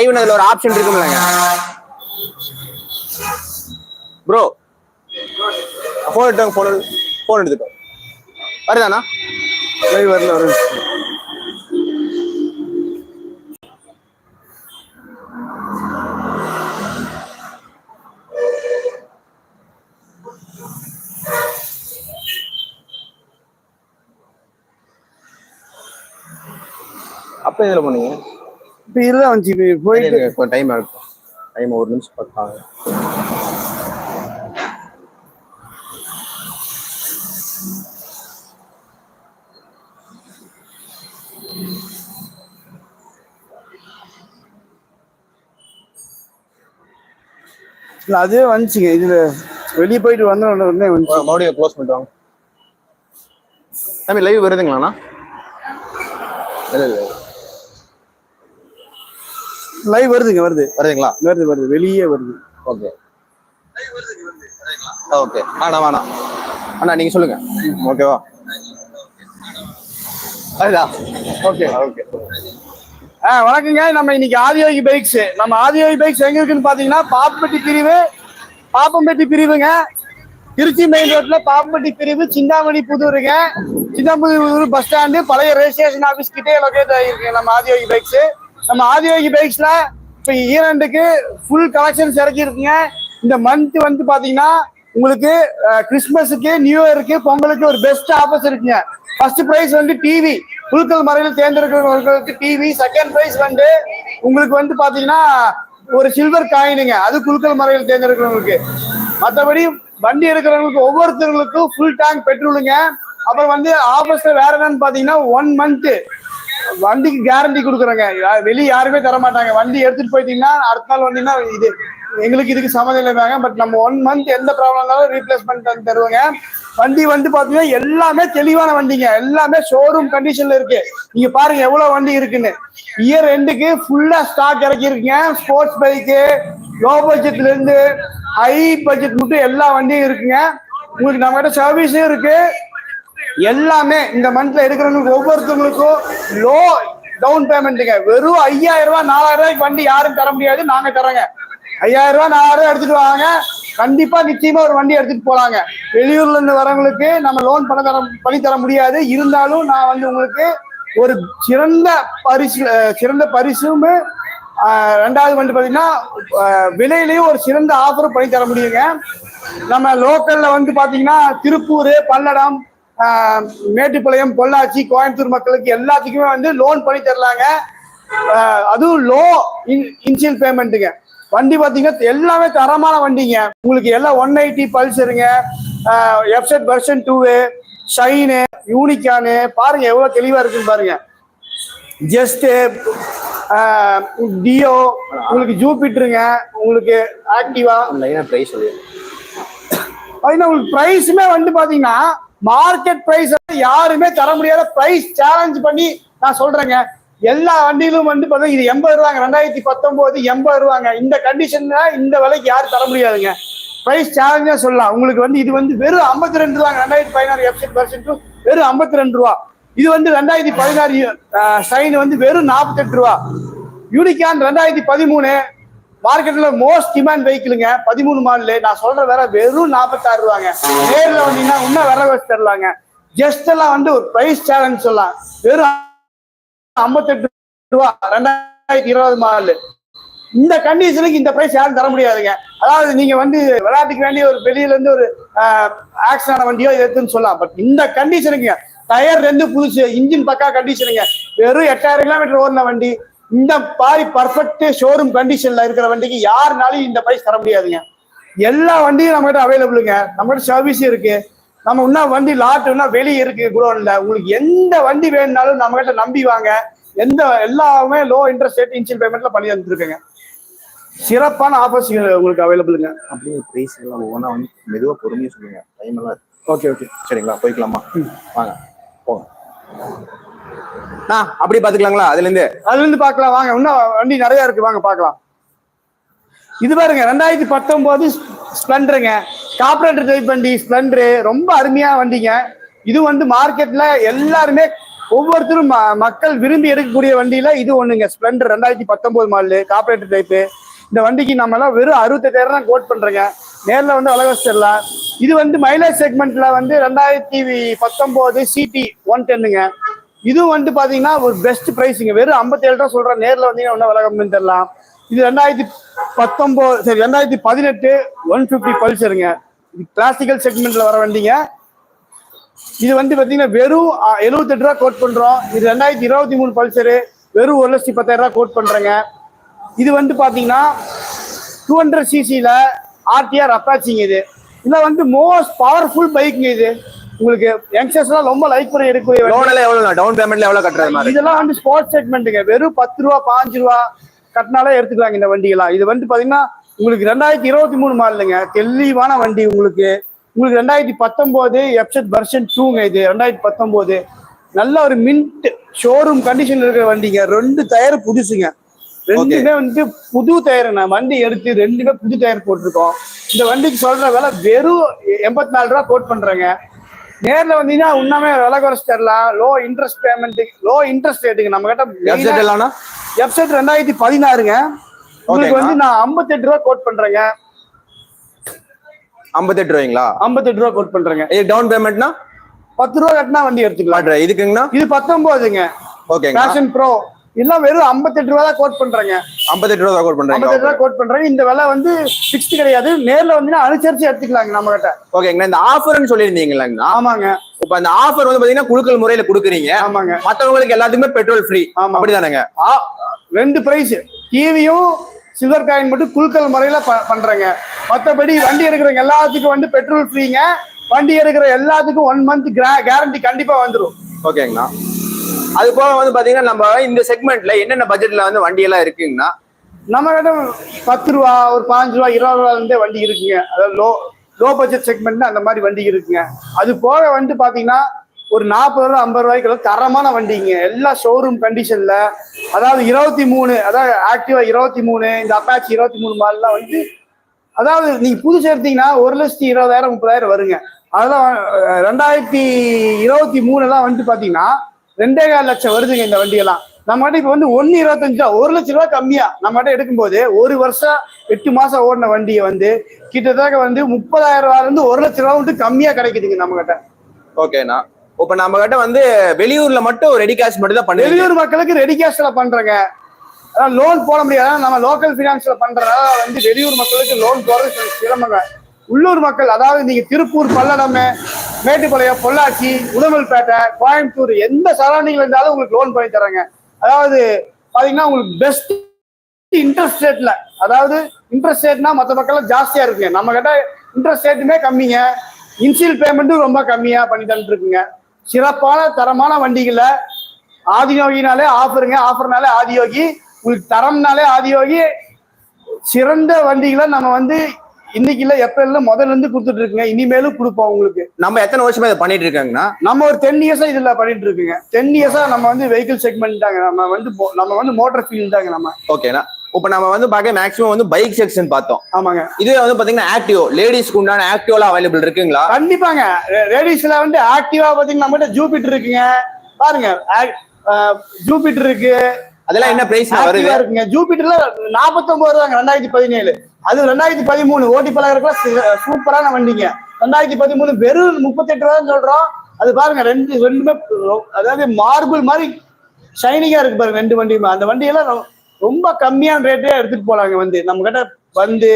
லைவ்னு அதுல ஒரு ஆப்ஷன் இருக்கும்லங்க ப்ரோ ஃபோன் எடுத்தாங்க ஃபோன் ஃபோன் எடுத்துட்டோம் வருதாண்ணா? லைவ் வரல வரும். அப்ப இதுல பண்ணீங்க இப்ப இதுதான் வந்துச்சு இப்ப போயிட்டு டைம் ஆகும் டைம் ஒரு நிமிஷம் பார்த்தாங்க. இல்ல அதே வந்துச்சுங்க. இதுல வெளியே போயிட்டு வந்த உடனே மறுபடியும் க்ளோஸ் பண்ணிட்டு வாங்க. தம்பி லைவ் வருதுங்களாண்ணா? இல்ல இல்ல. லைவ் வருதுங்க வருது. வருதுங்களா? வருது வருது. வெளியே வருது. ஓகே. ஓகே. அண்ணா வேணாம். அண்ணா நீங்க சொல்லுங்க. ஓகேவா அதுதா ஓகே ஓகே. ஆ வணக்கங்க. நம்ம இன்னைக்கு ஆதியோகி பைக்ஸ் நம்ம ஆதியோகி பைக்ஸ் எங்க இருக்குன்னு பாத்தீங்கன்னா பாப்பம்பட்டி பிரிவு பாப்பம்பட்டி பிரிவுங்க திருச்சி மெயின் ரோட்ல பாப்பம்பட்டி பிரிவு சிந்தாமணி புதூருங்க சிந்தாமணி புதூர் பஸ் ஸ்டாண்டு பழைய ரெஜிஸ்ட்ரேஷன் ஆபீஸ் கிட்டே லொகேட் ஆகிருக்கு நம்ம ஆதியோகி பைக்ஸ் நம்ம ஆதியோகி பைக்ஸ்ல இப்ப ஈரண்டுக்கு ஃபுல் கலெக்ஷன்ஸ் இறக்கி இருக்குங்க இந்த மந்த் வந்து பாத்தீங்கன்னா உங்களுக்கு கிறிஸ்மஸுக்கு நியூ இயருக்கு பொங்கலுக்கு ஒரு பெஸ்ட் ஆஃபர்ஸ் இருக்குங்க. ஃபர்ஸ்ட் ப்ரைஸ் வந்து டிவி குழுக்கள் முறையில் தேர்ந்தெடுக்கிறவர்களுக்கு டிவி செகண்ட் ப்ரைஸ் வந்து உங்களுக்கு வந்து பாத்தீங்கன்னா ஒரு சில்வர் காயினுங்க அது குழுக்கள் மறையில் தேர்ந்தெடுக்கிறவங்களுக்கு. மற்றபடி வண்டி எடுக்கிறவங்களுக்கு ஒவ்வொருத்தவங்களுக்கும் ஃபுல் டேங்க் பெட்ரோலுங்க அப்புறம் வந்து ஆஃபர்ஸ்ல வேற என்னன்னு பாத்தீங்கன்னா ஒன் மந்த் வண்டிக்கு கேரண்டி கொடுக்குறோங்க. வெளியே யாருமே தர மாட்டாங்க வண்டி எடுத்துட்டு போயிட்டீங்கன்னா அடுத்த நாள் வந்தீங்கன்னா இது எங்களுக்கு இதுக்கு சம்மந்தம் இல்லைங்க பட் நம்ம ஒன் மந்த் எந்த ப்ராப்ளம் இருந்தாலும் ரீப்ளேஸ்மெண்ட் வந்து தருவோங்க. வண்டி வந்து பாத்தீங்கன்னா எல்லாமே தெளிவான வண்டிங்க. எல்லாமே ஷோரூம் கண்டிஷன்ல இருக்கு. நீங்க பாருங்க எவ்வளவு வண்டி இருக்குன்னு. இயர் ரெண்டுக்கு ஃபுல்லா ஸ்டாக் இறக்கி இருக்குங்க ஸ்போர்ட்ஸ் பைக்கு லோ பட்ஜெட்ல இருந்து ஹை பட்ஜெட் மட்டும் எல்லா வண்டியும் இருக்குங்க. உங்களுக்கு நம்ம கிட்ட சர்வீஸும் இருக்கு. எல்லாமே இந்த மந்த்ல எடுக்கிறவங்களுக்கு ஒவ்வொருத்தவங்களுக்கும் லோ டவுன் பேமெண்ட்டுங்க வெறும் ஐயாயிரம் ரூபாய் நாலாயிரம் ரூபாய்க்கு வண்டி யாரும் தர முடியாது நாங்க தரோங்க ஐயாயிரம் ரூபாய் நாலாயிரம் ரூபாய் எடுத்துட்டு வாங்க. கண்டிப்பா நிச்சயமா ஒரு வண்டி எடுத்துட்டு போலாங்க. வெளியூர்ல இருந்து வரவங்களுக்கு நம்ம லோன் பண்ண தர பண்ணி தர முடியாது. இருந்தாலும் நான் வந்து உங்களுக்கு ஒரு சிறந்த பரிசு சிறந்த பரிசும் ரெண்டாவது வந்து பாத்தீங்கன்னா விலையிலையும் ஒரு சிறந்த ஆஃபரும் பண்ணி தர முடியுங்க. நம்ம லோக்கல்ல வந்து பாத்தீங்கன்னா திருப்பூர் பல்லடம் மேட்டுப்பாளையம் பொள்ளாச்சி கோயம்புத்தூர் மக்களுக்கு எல்லாத்துக்குமே வந்து லோன் பண்ணி தரலாங்க. அதுவும் லோ இன்சியல் பேமெண்ட்டுங்க வண்டி பாத்தீங்கன்னா எல்லாமே தரமான வண்டிங்க. உங்களுக்கு எல்லாம் ஒன் எயிட்டி பல்சருங்க எஃப்செட் வெர்ஷன் டூவு ஷைனு யூனிகானு பாருங்க எவ்வளவு தெளிவா இருக்குன்னு பாருங்க. ஜஸ்ட் டியோ உங்களுக்கு ஜூபிட்டருங்க உங்களுக்கு ஆக்டிவா ப்ரைஸ் உங்களுக்கு பிரைஸுமே வந்து பாத்தீங்கன்னா மார்க்கெட் பிரைஸ் யாருமே தர முடியாத பிரைஸ் சேலஞ்ச் பண்ணி நான் சொல்றேங்க. எல்லா வண்டியிலும் வந்து பாத்தீங்கன்னா இது எண்பது ரூபாங்க. ரெண்டாயிரத்தி பத்தொன்பது எண்பது ரூபாங்க. இந்த கண்டிஷன் இந்த விலைக்கு யாரும் தர முடியாதுங்க. பிரைஸ் சேலஞ்சா சொல்லலாம். உங்களுக்கு வந்து இது வந்து வெறும் ஐம்பத்தி ரெண்டு ரூபாங்க. ரெண்டாயிரத்தி பதினாறு எஃப்சிட் பர்சன்ட் வெறும் ஐம்பத்தி ரெண்டு ரூபா. இது வந்து ரெண்டாயிரத்தி பதினாறு சைன் வந்து வெறும் நாற்பத்தெட்டு ரூபா. யூனிகான் ரெண்டாயிரத்தி பதிமூணு மார்க்கெட்ல மோஸ்ட் டிமாண்ட் வெஹிக்கிளுங்க பதிமூணு மாடலு. நான் சொல்ற வேற வெறும் நாற்பத்தாறு ரூபாங்க. நேர்ல வந்தீங்கன்னா இன்னும் வேற வச்சு தரலாங்க. ஜஸ்ட் எல்லாம் வந்து ஒரு பிரைஸ் சேலஞ்ச் சொல்லலாம். வெறும் ஐம்பத்தெட்டு ரூபா ரெண்டாயிரத்தி இருபது மாடலு. இந்த கண்டிஷனுக்கு இந்த பிரைஸ் யாரும் தர முடியாதுங்க. அதாவது நீங்க வந்து விளையாட்டுக்கு வேண்டிய ஒரு வெளியில இருந்து ஒரு ஆக்சன் வண்டியோ எடுத்துன்னு சொல்லலாம். பட் இந்த கண்டிஷனுக்கு டயர் ரெண்டு புதுசு இன்ஜின் பக்கா கண்டிஷனுங்க வெறும் எட்டாயிரம் கிலோமீட்டர் ஓடின வண்டி. இந்த பாரி பர்ஃபெக்ட் ஷோரூம் கண்டிஷன்ல இருக்கிற வண்டிக்கு யாருனாலும் இந்த பிரைஸ் தர முடியாதுங்க. எல்லா வண்டியும் நம்ம கிட்ட அவைலபிளுங்க நம்ம கிட்ட சர்வீஸ் இருக்கு. நம்ம இன்னும் வண்டி லாட் இன்னும் வெளியே இருக்கு குடோன்ல உங்களுக்கு எந்த வண்டி வேணும்னாலும் நம்ம கிட்ட நம்பி வாங்க. எந்த எல்லாமே லோ இன்ட்ரெஸ்ட் ரேட் இன்சியல் பேமெண்ட்ல பண்ணி தந்துருக்கேங்க. சிறப்பான ஆஃபர்ஸ் உங்களுக்கு அவைலபிளுங்க அப்படியே ப்ரைஸ் எல்லாம் ஒவ்வொன்றா வந்து மெதுவா பொறுமையா சொல்லுங்க. டைம் எல்லாம். ஓகே ஓகே சரிங்களா? போய்க்கலாமா? வாங்க. போங்க. அப்படி பாத்துக்கலாங்களா அதுல இருந்து அதுல இருந்து பாக்கலாம் வாங்க இன்னும் வண்டி நிறைய இருக்கு. வாங்க பாக்கலாம் இது பாருங்க ரெண்டாயிரத்தி பத்தொன்பது ஸ்ப்ளெண்டருங்க. கார்பரேட்டர் டைப் வண்டி ஸ்பிளண்டரு. ரொம்ப அருமையான வண்டிங்க. இது வந்து மார்க்கெட்ல எல்லாருமே ஒவ்வொருத்தரும் ம- மக்கள் விரும்பி எடுக்கக்கூடிய வண்டியில இது ஒண்ணுங்க. ஸ்ப்ளெண்டர் ரெண்டாயிரத்தி பத்தொன்பது மாடலு கார்பரேட்டர் டைப்பு இந்த வண்டிக்கு நம்ம எல்லாம் வெறும் அறுபத்தெட்டாயிரம் தான் கோட் பண்றேங்க. நேரில் வந்து விலை இது வந்து மைலேஜ் செக்மெண்ட்ல வந்து ரெண்டாயிரத்தி பத்தொன்பது சிடி ஒன் டென்னுங்க இதுவும் வந்து பாத்தீங்கன்னா ஒரு பெஸ்ட் பிரைஸுங்க வெறும் 57 ரூபா சொல்றேன். நேர்ல வந்தீங்கன்னா ஒன்றும் விலை கம்மின்னு இது ரெண்டாயிரத்தி பத்தொன்பது சரி ரெண்டாயிரத்தி பதினெட்டு ஒன் ஃபிஃப்டி பல்சருங்க இது கிளாசிக்கல் செக்மெண்ட்ல வர வண்டிங்க. இது வந்து பாத்தீங்கன்னா வெறும் எழுபத்தெட்டு ரூபா கோட் பண்றோம். இது ரெண்டாயிரத்தி இருபத்தி மூணு பல்சரு வெறும் ஒரு லட்சத்தி பத்தாயிரம் ரூபா கோட் பண்றேங்க. இது வந்து பாத்தீங்கன்னா டூ ஹண்ட்ரட் சிசியில் ஆர்டிஆர் அப்பாச்சிங்க இது. இதுல வந்து மோஸ்ட் பவர்ஃபுல் பைக்குங்க இது. உங்களுக்கு யங்ஸ்டர்ஸ்லாம் ரொம்ப லைக் பண்ணி எடுக்கக்கூடிய வண்டி. லோன் எல்லாம் எவ்வளவு டவுன் பேமெண்ட்ல எவ்வளவு கட்டுறது மாதிரி? இதெல்லாம் வந்து ஸ்போர்ட்ஸ் செக்மெண்ட்டுங்க வெறும் பத்து ரூபா பாஞ்சு ரூபா கட்டினாலே எடுத்துக்கலாங்க இந்த வண்டியெல்லாம். இது வந்து பாத்தீங்கன்னா உங்களுக்கு ரெண்டாயிரத்தி இருபத்தி மூணு மாடலுங்க. தெளிவான வண்டி உங்களுக்கு. உங்களுக்கு ரெண்டாயிரத்தி பத்தொன்பது எப்செட் வெர்ஷன் டூங்க இது. ரெண்டாயிரத்தி பத்தொன்பது நல்ல ஒரு மின்ட் ஷோரூம் கண்டிஷன்ல இருக்கிற வண்டிங்க. ரெண்டு டயர் புதுசுங்க. ரெண்டுமே வந்து புது டயர் நான் வண்டி எடுத்து ரெண்டுமே புது டயர் போட்டிருக்கோம். இந்த வண்டிக்கு சொல்ற விலை வெறும் எண்பத்தி நாலு ரூபா கோட் பண்றேங்க. நேர்ல வந்தீங்கன்னா உண்மையே விலை குறைச்சு தரலாம். Low interest payment low interest ரேட்டுங்க நம்ம வெப்சைட் கிட்ட எல்லாம்னா? வெப்சைட் ரெண்டாயிரத்தி பதினாறுங்க. உங்களுக்கு. வந்து நான் 58 ரூபா கோட் பண்றேங்க. ஐம்பத்தெட்டு ரூபாய்ங்களா? 58 ரூபா கோட் பண்றேங்க. இது டவுன் பேமெண்ட்னா பத்து ரூபா கட்டினா வண்டி எடுத்துக்கலாம். இதுக்குங்கண்ணா? இது பத்தொன்பதுங்க ஓகேங்க பேஷன் ப்ரோ எல்லாம் வெறும் 58 ரூபா தான் கோட் பண்றேங்க. ஐம்பத்தெட்டு ரூபா கோட் பண்றீங்க. 58 ரூபா கோட் பண்றேங்க. இந்த விலை வந்து ஃபிக்ஸ்டு கிடையாது. நேர்ல வந்தீங்கன்னா அனுசரிச்சு எடுத்துக்கலாங்க நம்ம கிட்ட ஓகேங்கண்ணா இந்த ஆஃபர்னு சொல்லியிருந்தீங்களாங்கண்ணா ஆமாங்க. இப்ப அந்த ஆஃபர் வந்து பாத்தீங்கன்னா குழுக்கள் முறையில குடுக்குறீங்க. ஆமாங்க. மத்தவங்களுக்கு எல்லாத்துக்குமே பெட்ரோல் ஃப்ரீ ஆமா. அப்படிதானங்க? ஆ, ரெண்டு பிரைஸ் டிவியும் சில்வர் காயின் மட்டும் குழுக்கள் முறையில பண்றேங்க. மத்தபடி வண்டி எடுக்கிறவங்க எல்லாத்துக்கும் வந்து பெட்ரோல் ஃப்ரீங்க வண்டி எடுக்கிற எல்லாத்துக்கும் ஒன் மந்த் கேரண்டி கண்டிப்பா வந்துரும். ஓகேங்கண்ணா அது போக வந்து பாத்தீங்கன்னா நம்ம இந்த செக்மெண்ட்ல என்னென்ன பட்ஜெட்ல வந்து வண்டி எல்லாம் இருக்குங்கண்ணா நம்ம கிட்ட பத்து ரூபா ஒரு பாஞ்சு ரூபா இருபது ரூபா இருந்தே வண்டி இருக்குங்க. அதாவது லோ லோ பட்ஜெட் செக்மெண்ட் அந்த மாதிரி வண்டி இருக்குங்க. அது போக வந்து பாத்தீங்கன்னா ஒரு நாற்பது ரூபா ஐம்பது ரூபாய்க்குள்ள தரமான வண்டிங்க. எல்லா ஷோரூம் கண்டிஷன்ல அதாவது இருபத்தி மூணு அதாவது ஆக்டிவா இருபத்தி மூணு இந்த அப்பாச்சி இருபத்தி மூணு மாதிரிலாம் வந்து அதாவது நீங்க புதுசு எடுத்தீங்கன்னா ஒரு லட்சத்தி இருபதாயிரம் முப்பதாயிரம் வருங்க. அதெல்லாம் ரெண்டாயிரத்தி இருபத்தி மூணுலாம் வந்து பாத்தீங்கன்னா ரெண்டே கால் லட்சம் வருதுங்க இந்த வண்டியெல்லாம். நம்ம கிட்ட இப்ப வந்து ஒன்னு இருபத்தஞ்சு ரூபா ஒரு லட்ச ரூபா கம்மியா. நம்ம கிட்ட எடுக்கும்போது ஒரு வருஷம் எட்டு மாசம் ஓடின வண்டியை வந்து கிட்டத்தட்ட வந்து முப்பதாயிரம் ரூபாயில இருந்து ஒரு லட்ச ரூபா வந்து கம்மியா கிடைக்குதுங்க நம்ம கிட்ட ஓகேண்ணா. இப்ப நம்ம கிட்ட வந்து வெளியூர்ல மட்டும் ரெடி கேஷ் மட்டும் தான் பண்ணுவீங்க. வெளியூர் மக்களுக்கு ரெடி கேஷ்ல பண்றேங்க. அதான் லோன் போட முடியாது. நம்ம லோக்கல் பினான்ஸ்ல பண்றதால வந்து வெளியூர் மக்களுக்கு லோன் போறது சிரமங்க. உள்ளூர் மக்கள் அதாவது நீங்க திருப்பூர் பல்லடம் மேட்டுப்பாளையம் பொள்ளாச்சி உடுமல்பேட்டை கோயம்புத்தூர் எந்த சரௌண்டிங்ல இருந்தாலும் உங்களுக்கு லோன் பண்ணி தராங்க அதாவது பாத்தீங்கன்னா உங்களுக்கு பெஸ்ட் இன்ட்ரெஸ்ட் ரேட்ல அதாவது இன்ட்ரெஸ்ட் ரேட்னா மற்ற மக்கள் ஜாஸ்தியா இருக்குங்க. நம்ம கிட்ட இன்ட்ரெஸ்ட் ரேட்டுமே கம்மிங்க. இன்சியல் பேமெண்ட்டும் ரொம்ப கம்மியா பண்ணி தந்துட்டு இருக்குங்க சிறப்பான தரமான வண்டிகளை ஆதியோகினாலே ஆஃபருங்க ஆஃபர்னாலே ஆதியோகி உங்களுக்கு தரம்னாலே ஆதியோகி சிறந்த வண்டிகளை நம்ம வந்து இன்னைக்கு இல்ல எப்ப இல்ல முதல்ல இருந்து கொடுத்துட்டு இருக்குங்க. இனிமேலும் கொடுப்போம் உங்களுக்கு நம்ம எத்தனை வருஷமா இதை பண்ணிட்டு இருக்காங்கண்ணா நம்ம ஒரு டென் இயர்ஸா இதுல பண்ணிட்டு இருக்குங்க. டென் இயர்ஸா நம்ம வந்து வெஹிக்கிள் செக்மெண்ட் தாங்க. நம்ம வந்து நம்ம வந்து மோட்டார் ஃபீல்ட் தாங்க நம்ம. ஓகேண்ணா இப்ப நம்ம வந்து பார்க்க மேக்ஸிமம் வந்து பைக் செக்ஷன் பார்த்தோம். ஆமாங்க. இதுவே வந்து பாத்தீங்கன்னா ஆக்டிவோ லேடிஸ்க்கு உண்டான ஆக்டிவோலாம் அவைலபிள் இருக்குங்களா? கண்டிப்பாங்க. லேடிஸ்ல வந்து ஆக்டிவா பாத்தீங்கன்னா நம்ம ஜூபிட்டர் இருக்குங்க. பாருங்க ஜூபிட்டர் இருக்கு. அதெல்லாம் என்ன பிரைஸ் வருது? இருக்குங்க. ஜூபிட்டர்ல நாற்பத்தொன்பது ரூபாங்க ரெண்டாயிரத்தி பதினேழு. அது ரெண்டாயிரத்தி பதிமூணு ஓட்டி பழகிறதுக்குலாம் சூப்பரான வண்டிங்க. ரெண்டாயிரத்தி பதிமூணு வெறும் முப்பத்தெட்டு ரூபான்னு சொல்றோம். அது பாருங்க ரெண்டு ரெண்டுமே அதாவது மார்பிள் மாதிரி ஷைனிங்கா இருக்கு பாருங்க ரெண்டு வண்டியுமே. அந்த வண்டியெல்லாம் ரொம்ப கம்மியான ரேட்டே எடுத்துட்டு போலாங்க வந்து. நம்ம கிட்ட வந்து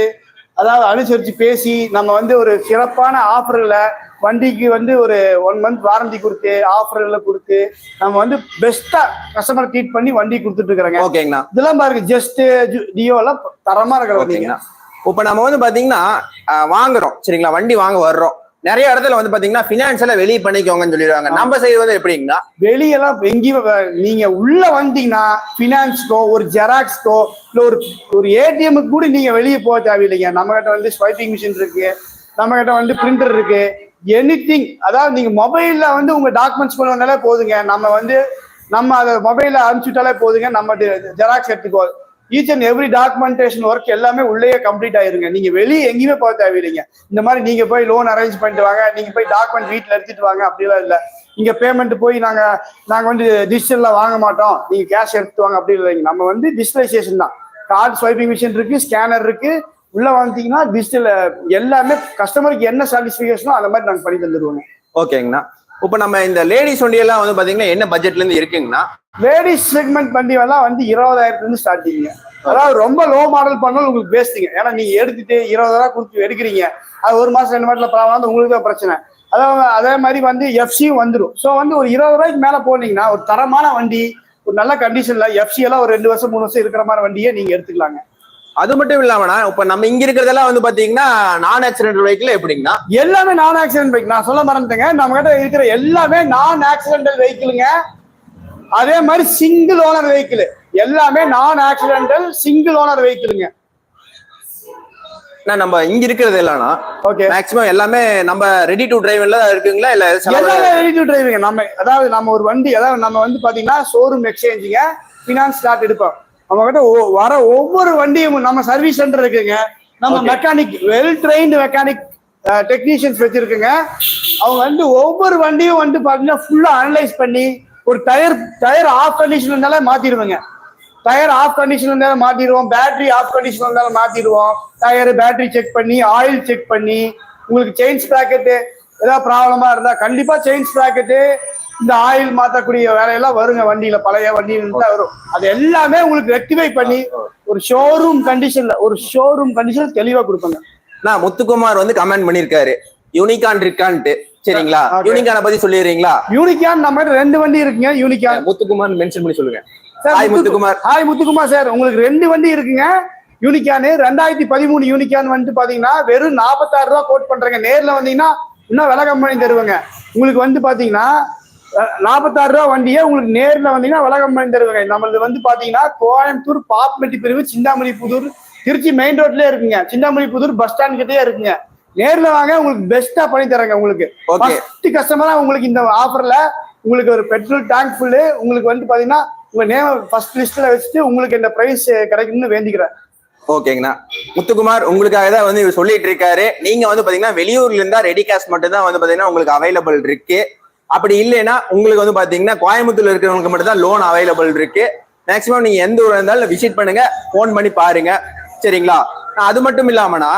அதாவது அனுசரிச்சு பேசி நம்ம வந்து ஒரு சிறப்பான ஆஃபர்களை வண்டிக்கு வந்து ஒரு ஒன் மந்த் வாரண்டி கொடுத்து ஆஃபர்களை கொடுத்து நம்ம வந்து பெஸ்டா கஸ்டமர் ட்ரீட் பண்ணி வண்டி கொடுத்துட்டு இருக்கிறாங்க. ஓகேங்கண்ணா. இதெல்லாம் பாருங்க ஜஸ்ட் டியோ எல்லாம் தரமா இருக்கிற ஓகேங்கண்ணா. இப்ப நம்ம வந்து பாத்தீங்கன்னா வாங்குறோம். சரிங்களா? வண்டி வாங்க வர்றோம். நிறைய இடத்துல வந்து பாத்தீங்கன்னா பினான்ஸ் எல்லாம் வெளியே பண்ணிக்கோங்கன்னு சொல்லிடுவாங்க. நம்ம சைடு வந்து எப்படிங்கண்ணா? வெளியெல்லாம் எங்கேயும் நீங்க உள்ள வந்தீங்கன்னா பினான்ஸ்க்கோ ஒரு ஜெராக்ஸ்க்கோ இல்ல ஒரு ஒரு ஏடிஎம்க்கு கூட நீங்க வெளியே போக தேவையில்லைங்க. நம்ம கிட்ட வந்து ஸ்வைப்பிங் மிஷின் இருக்கு. நம்ம கிட்ட வந்து பிரிண்டர் இருக்கு. எனிதிங் அதாவது நீங்க மொபைல்ல வந்து உங்க டாக்குமெண்ட்ஸ் கொண்டு வந்தாலே போதுங்க. நம்ம வந்து நம்ம அதை மொபைல்ல அனுப்பிச்சுட்டாலே போதுங்க. நம்ம ஜெராக்ஸ் எடுத்துக்கோ. Each and every documentation work எல்லாமே உள்ளேயே கம்ப்ளீட் ஆயிருங்க. நீங்க வெளியே எங்கேயுமே போக தேவையில்லைங்க. இந்த மாதிரி நீங்க போய் லோன் அரேஞ்ச் பண்ணிட்டு வாங்க. நீங்க போய் டாக்குமெண்ட் வீட்டில் எடுத்துட்டு வாங்க. அப்படிலாம் இல்லை. இங்க பேமெண்ட் போய் நாங்க நாங்க வந்து டிஜிட்டல்ல வாங்க மாட்டோம். நீங்க கேஷ் எடுத்து வாங்க. அப்படி இல்லைங்க. நம்ம வந்து டிஜிட்டலைசேஷன் தான். கார்டு ஸ்வைப்பிங் மிஷின் இருக்கு ஸ்கேனர் இருக்கு. உள்ள வந்தீங்கன்னா டிஜிட்டல் எல்லாமே கஸ்டமருக்கு என்ன சாட்டிஸ்ஃபிகேஷனோ அந்த மாதிரி நாங்க பண்ணி தந்துருவோங்க. ஓகேங்கண்ணா. இப்போ நம்ம இந்த லேடிஸ் வண்டி எல்லாம் வந்து பாத்தீங்கன்னா என்ன பட்ஜெட்ல இருந்து இருக்குங்கண்ணா? லேடிஸ் செக்மெண்ட் வண்டி எல்லாம் வந்து இருபதாயிரத்துல இருந்து ஸ்டார்டிங்க அதாவது ரொம்ப லோ மாடல் பண்ணாலும் உங்களுக்கு பேசுங்க ஏன்னா நீங்க எடுத்துட்டு இருபதாயிரம் கொடுத்து எடுக்கிறீங்க. அது ஒரு மாசம் ரெண்டு மாசத்துல ப்ராப்ளம் வந்து உங்களுக்கு தான் பிரச்சனை அதாவது அதே மாதிரி வந்து எஃப்சியும் வந்துடும் ஸோ வந்து ஒரு இருபது ரூபாய்க்கு மேல போனீங்கன்னா ஒரு தரமான வண்டி ஒரு நல்ல கண்டிஷன்ல எஃப்சி எல்லாம் ஒரு ரெண்டு வருஷம் மூணு வருஷம் இருக்கிற மாதிரி வண்டியே நீங்க எடுத்துக்கலாங்க. அது மட்டும் இல்லாமண்ணா இப்ப நம்ம இங்க இருக்கிறதெல்லாம் வந்து பாத்தீங்கன்னா நான் ஆக்சிடென்ட் வெஹிக்கிள் எப்படிங்கண்ணா? எல்லாமே நான் ஆக்சிடென்ட் பைக் நான் சொல்ல மறந்துட்டேங்க. நம்ம கிட்ட இருக்கிற எல்லாமே நான் ஆக்சிடென்டல் வெஹிக்கிளுங்க அதே மாதிரி சிங்கிள் ஓனர் வெஹிக்கிள் எல்லாமே நான் ஆக்சிடென்டல் சிங்கிள் ஓனர் வெஹிக்கிளுங்க நம்ம இங்க இருக்கிறது இல்லைண்ணா ஓகே மேக்ஸிமம் எல்லாமே நம்ம ரெடி டு டிரைவ்ல இருக்குங்களா இல்ல எல்லாமே ரெடி டு டிரைவிங்க நம்ம அதாவது நம்ம ஒரு வண்டி அதாவது நம்ம வந்து பாத்தீங்கன்னா ஷோரூம் எக்ஸ்சேஞ்சுங்க ஃபினான்ஸ் ஸ்டார்ட் எடுப்போம். நம்ம கிட்ட வர ஒவ்வொரு வண்டியும் நம்ம சர்வீஸ் சென்டர் இருக்குங்க. நம்ம. Mechanic well trained mechanic technicians வச்சிருக்குங்க. அவங்க வந்து ஒவ்வொரு வண்டியும் வந்து பாத்தீங்கன்னா ஃபுல்லா அனலைஸ் பண்ணி ஒரு டயர் டயர் ஆஃப் கண்டிஷன் இருந்தாலும் மாத்திடுவோங்க. டயர் ஆஃப் கண்டிஷன் இருந்தாலும் மாத்திடுவோம். பேட்டரி ஆஃப் கண்டிஷன் இருந்தாலும் மாத்திடுவோம். டயர் பேட்டரி செக் பண்ணி ஆயில் செக் பண்ணி உங்களுக்கு செயின் ஸ்ப்ராக்கெட்டு ஏதாவது ப்ராப்ளமா இருந்தா கண்டிப்பா செயின் ஸ்ப்ராக்கெட்டு இந்த ஆயில் மாத்தக்கூடிய வேலையெல்லாம் வருங்க வண்டியில பழைய வண்டியில இருந்தா வரும். அது எல்லாமே உங்களுக்கு ரெக்டிஃபை பண்ணி ஒரு ஷோரூம் கண்டிஷன்ல ஒரு ஷோரூம் கண்டிஷன் தெளிவா கொடுப்பாங்க. அண்ணா முத்துக்குமார் வந்து கமெண்ட் பண்ணிருக்காரு யூனிகான் இருக்கான்ட்டு. சரிங்களா. யூனிகான பத்தி சொல்லிடுறீங்களா? யூனிகான் நம்ம ரெண்டு வண்டி இருக்குங்க யூனிகான் முத்துக்குமார் மென்ஷன் பண்ணி சொல்லுங்க. Sir, hi Muthu- Muthukumar. Hi Muthukumar sir. உங்களுக்கு ரெண்டு வண்டி இருக்குங்க யூனிகானு ரெண்டாயிரத்தி பதிமூணு யூனிகான் வந்துட்டு பாத்தீங்கன்னா வெறும் நாற்பத்தாறு ரூபா கோட் பண்றேங்க. நேர்ல வந்தீங்கன்னா இன்னும் விலை கம்பெனி தருவாங்க. உங்களுக்கு வந்து பாத்தீங்கன்னா நாற்பத்தாறு ரூபா வண்டியே உங்களுக்கு நேர்ல வந்தீங்கன்னா விலை கம்பெனி தருவாங்க. நம்மளது வந்து பாத்தீங்கன்னா கோயம்புத்தூர் பாப்மெட்டி பிரிவு சிந்தாமணி புதூர். திருச்சி மெயின் ரோட்லயே இருக்குங்க. சிந்தாமணி புதூர் பஸ் ஸ்டாண்ட் கிட்டே இருக்குங்க. நேர்ல வாங்க உங்களுக்கு பெஸ்டா பண்ணி தரேங்க உங்களுக்கு. ஃபர்ஸ்ட் கஸ்டமரா உங்களுக்கு இந்த ஆஃபர்ல உங்களுக்கு ஒரு பெட்ரோல் டேங்க் ஃபுல்லு உங்களுக்கு வந்து பாத்தீங்கன்னா உங்க நேம் ஃபர்ஸ்ட் லிஸ்ட்ல வச்சுட்டு உங்களுக்கு இந்த பிரைஸ் கிடைக்கும்னு வேண்டிக்கிறேன். ஓகேங்கண்ணா. முத்துக்குமார் உங்களுக்காக தான் வந்து இவர் சொல்லிட்டு இருக்காரு. நீங்க வந்து பாத்தீங்கன்னா வெளியூர்ல இருந்தா ரெடி கேஷ் மட்டும் தான் வந்து பாத்தீங்கன்னா உங்களுக்கு அவைலபிள் இருக்கு. அப்படி இல்லைன்னா உங்களுக்கு வந்து பாத்தீங்கன்னா கோயம்புத்தூர்ல இருக்கிறவங்களுக்கு மட்டும் தான் லோன் அவைலபிள் இருக்கு. மேக்ஸிமம் நீங்க எந்த ஊர்ல இருந்தாலும் விசிட் பண்ணுங்க ஃபோன் பண்ணி பாருங்க. சரிங்களா? அது மட்டும் இல்லாமனா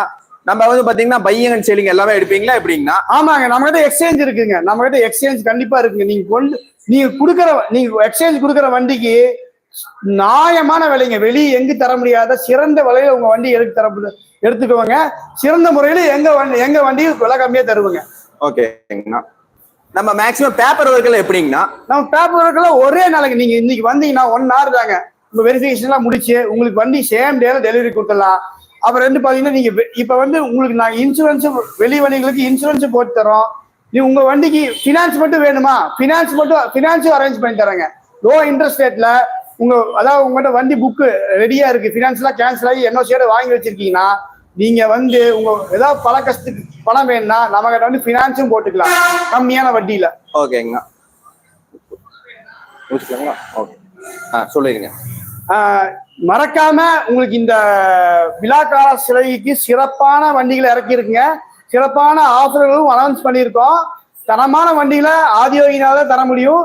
நம்ம வந்து பாத்தீங்கன்னா பையிங் அண்ட் செல்லிங் எல்லாமே எடுப்பீங்களா எப்படிங்கண்ணா ஆமாங்க நம்ம கிட்ட எக்ஸ்சேஞ்ச் இருக்குங்க. நம்ம கிட்ட எக்ஸ்சேஞ்ச் கண்டிப்பா இருக்குங்க. நீங்க கொண்டு நீங்க கொடுக்குற நீங்க எக்ஸ்சேஞ்ச் கொடுக்குற வண்டிக்கு நியாயமான விலைங்க. வெளியே எங்கு தர முடியாத சிறந்த விலையில உங்க வண்டி எடுத்து தர எடுத்துக்கோங்க. சிறந்த முறையில எங்க வண்டி எங்க வண்டி விலை கம்மியா தருவாங்க. ஓகேங்கண்ணா நம்ம மேக்ஸிமம் பேப்பர் ஒர்க்கில் எப்படிங்கண்ணா? நம்ம பேப்பர் ஒர்க்கெல்லாம் ஒரே நாளைக்கு நீங்க இன்னைக்கு வந்தீங்கன்னா ஒன் ஹவர் தாங்க. உங்க வெரிஃபிகேஷன் எல்லாம் முடிச்சு உங்களுக்கு வண்டி சேம் டேல டெலிவரி கொடுத்துடலாம். அப்புறம் ரெண்டு பாத்தீங்கன்னா நீங்க இப்போ இப்ப வந்து உங்களுக்கு நாங்க இன்சூரன்ஸ் வெளி வண்டிகளுக்கு இன்சூரன்ஸ் போட்டு தரோம் நீ உங்க வண்டிக்கு ஃபினான்ஸ் மட்டும் வேணுமா? ஃபினான்ஸ் மட்டும் ஃபினான்ஸும் அரேஞ்ச் பண்ணி தரேங்க லோ இன்ட்ரெஸ்ட் ரேட்ல உங்க அதாவது உங்கள்கிட்ட வண்டி புக்கு ரெடியா இருக்கு. ஃபினான்ஸ்லாம் கேன்சல் ஆகி என்ஓசியோட வாங்கி வச்சிருக்கீங்கன்னா நீங்க வந்து உங்க ஏதாவது பல கஷ்டத்துக்கு பணம் வேணும்னா நம்ம கிட்ட வந்து ஃபினான்ஸும் போட்டுக்கலாம். கம்மியான வட்டியில. முடிச்சுக்கலாங்களா? ஓகே. ஆ சொல்லிடுங்க. மறக்காம உங்களுக்கு இந்த விழாக்கால சிலைக்கு சிறப்பான வண்டிகளை இறக்கி இருக்குங்க சிறப்பான ஆஃபர்களும் அனௌன்ஸ் பண்ணியிருக்கோம். தரமான வண்டிகளை ஆதியோகினால தர முடியும்.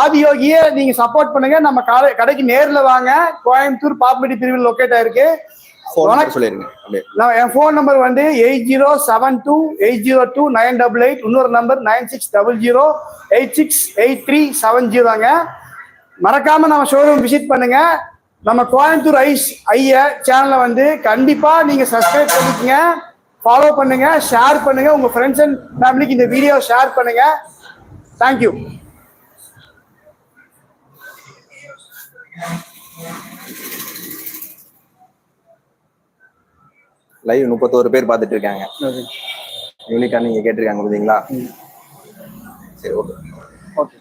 ஆதியோகியை நீங்க சப்போர்ட் பண்ணுங்க. நம்ம கடை கடைக்கு நேர்ல வாங்க. கோயம்புத்தூர் பாப்பட்டி பிரிவில் லொக்கேட் ஆயிருக்கு. நான் என் ஃபோன் நம்பர் வந்து eight zero seven two eight zero two nine double eight இன்னொரு number nine six double zero eight six eight three seven ஜீரோங்க மறக்காம நம்ம ஷோரூம் விசிட் பண்ணுங்க. நம்ம கோயம்புத்தூர் ஐஸ் ஐய சேனலை வந்து கண்டிப்பா நீங்க சப்ஸ்கிரைப் பண்ணிக்கங்க. ஃபாலோ பண்ணுங்க ஷேர் பண்ணுங்க. உங்க ஃப்ரெண்ட்ஸ் அண்ட் ஃபேமிலிக்கு இந்த வீடியோ ஷேர் பண்ணுங்க. தேங்க்யூ லைவ் முப்பத்தோரு பேர் பார்த்துட்டு இருக்காங்க யூனிக்கா நீங்க கேட்டிருக்காங்க பார்த்தீங்களா சரி ஓகே ஓகே